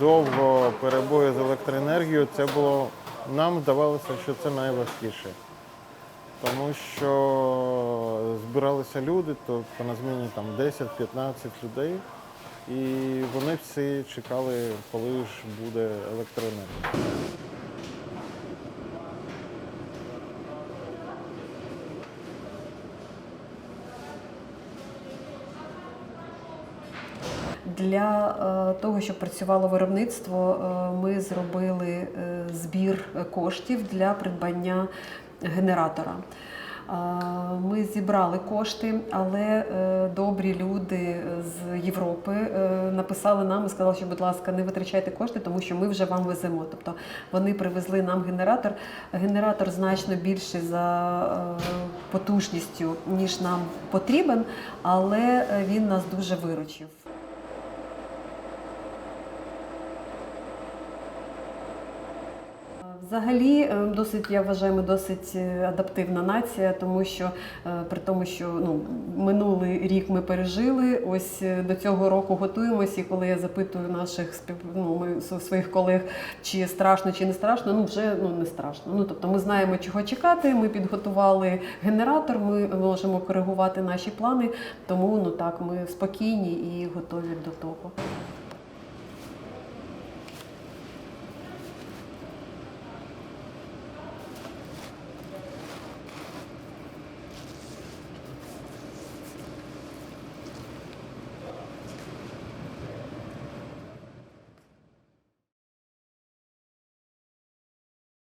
довго перебої з електроенергією, це було нам здавалося, що це найважкіше. Тому що збиралися люди, то на зміні там 10-15 людей, і вони всі чекали, коли ж буде електроенергія. Для е, того, щоб працювало виробництво, е, ми зробили е, збір коштів для придбання генератора. Ми зібрали кошти, але добрі люди з Європи написали нам і сказали, що, будь ласка, не витрачайте кошти, тому що ми вже вам веземо. Тобто вони привезли нам генератор. Генератор значно більший за потужністю, ніж нам потрібен, але він нас дуже виручив. Взагалі, е, досить я вважаю, ми досить е, адаптивна нація, тому що е, при тому, що ну минулий рік ми пережили, ось до цього року готуємося. І коли я запитую наших спів... ну, своїх колег, чи страшно, чи не страшно, ну вже ну не страшно. Ну тобто, ми знаємо, чого чекати. Ми підготували генератор, ми можемо коригувати наші плани. Тому ну так, ми спокійні і готові до того.